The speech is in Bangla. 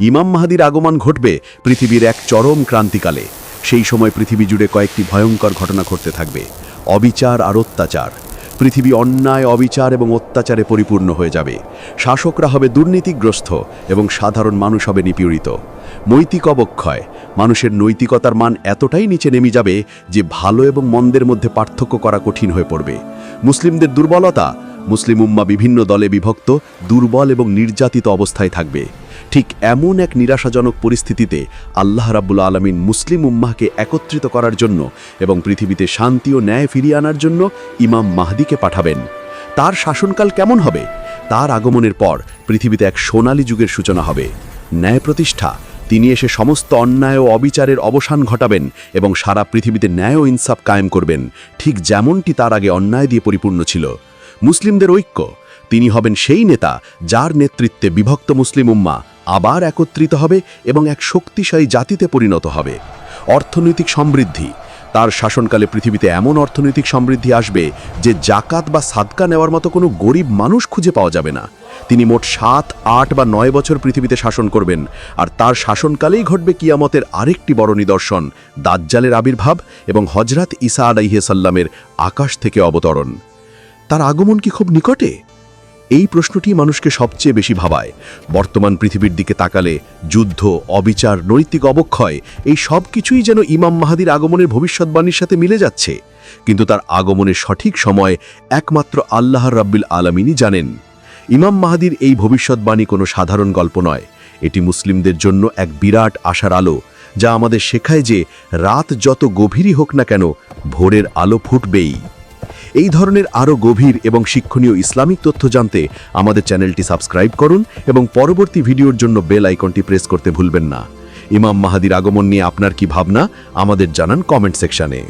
ইমাম মাহাদির আগমন ঘটবে পৃথিবীর এক চরম ক্রান্তিকালে। সেই সময় পৃথিবী জুড়ে কয়েকটি ভয়ঙ্কর ঘটনা ঘটতে থাকবে। অবিচার আর অত্যাচার। পৃথিবী অন্যায়, অবিচার এবং অত্যাচারে পরিপূর্ণ হয়ে যাবে। শাসকরা হবে দুর্নীতিগ্রস্ত এবং সাধারণ মানুষ হবে নিপীড়িত। নৈতিক অবক্ষয়। মানুষের নৈতিকতার মান এতটাই নিচে নেমে যাবে যে ভালো এবং মন্দের মধ্যে পার্থক্য করা কঠিন হয়ে পড়বে। মুসলিমদের দুর্বলতা। মুসলিম উম্মা বিভিন্ন দলে বিভক্ত, দুর্বল এবং নির্যাতিত অবস্থায় থাকবে। ঠিক এমন এক নিরাশাজনক পরিস্থিতিতে আল্লাহ রাব্বুল আলমিন মুসলিম উম্মাহকে একত্রিত করার জন্য এবং পৃথিবীতে শান্তি ও ন্যায় ফিরিয়ে আনার জন্য ইমাম মাহদিকে পাঠাবেন। তার শাসনকাল কেমন হবে? তার আগমনের পর পৃথিবীতে এক সোনালী যুগের সূচনা হবে। ন্যায় প্রতিষ্ঠা। তিনি এসে সমস্ত অন্যায় ও অবিচারের অবসান ঘটাবেন এবং সারা পৃথিবীতে ন্যায় ও ইনসাফ কায়েম করবেন। ঠিক যেমনটি তার আগে অন্যায় দিয়ে পরিপূর্ণ ছিল। মুসলিমদের ঐক্য। তিনি হবেন সেই নেতা যার নেতৃত্বে বিভক্ত মুসলিম উম্মা আবার একত্রিত হবে এবং এক শক্তিশালী জাতিতে পরিণত হবে। অর্থনৈতিক সমৃদ্ধি। তার শাসনকালে পৃথিবীতে এমন অর্থনৈতিক সমৃদ্ধি আসবে যে জাকাত বা সাদকা নেওয়ার মতো কোনো গরিব মানুষ খুঁজে পাওয়া যাবে না। তিনি মোট সাত, আট বা নয় বছর পৃথিবীতে শাসন করবেন আর তার শাসনকালেই ঘটবে কিয়ামতের আরেকটি বড় নিদর্শন, দাজ্জালের আবির্ভাব এবং হজরত ইসা আলাইহে সাল্লামের আকাশ থেকে অবতরণ। তার আগমন কি খুব নিকটে? এই প্রশ্নটি মানুষকে সবচেয়ে বেশি ভাবায়। বর্তমান পৃথিবীর দিকে তাকালে যুদ্ধ, অবিচার, নৈতিক অবক্ষয়, এই সব কিছুই যেন ইমাম মাহাদির আগমনের ভবিষ্যৎবাণীর সাথে মিলে যাচ্ছে। কিন্তু তার আগমনের সঠিক সময় একমাত্র আল্লাহর রাব্বিল আলমিনই জানেন। ইমাম মাহাদির এই ভবিষ্যৎবাণী কোনো সাধারণ গল্প নয়। এটি মুসলিমদের জন্য এক বিরাট আশার আলো, যা আমাদের শেখায় যে রাত যত গভীরই হোক না কেন, ভোরের আলো ফুটবেই। এই ধরনের আরও গভীর এবং শিক্ষণীয় ইসলামিক তথ্য জানতে আমাদের চ্যানেলটি সাবস্ক্রাইব করুন এবং পরবর্তী ভিডিওর জন্য বেল আইকনটি প্রেস করতে ভুলবেন না। ইমাম মাহাদির আগমন নিয়ে আপনার কি ভাবনা? আমাদের জানান কমেন্ট সেকশনে।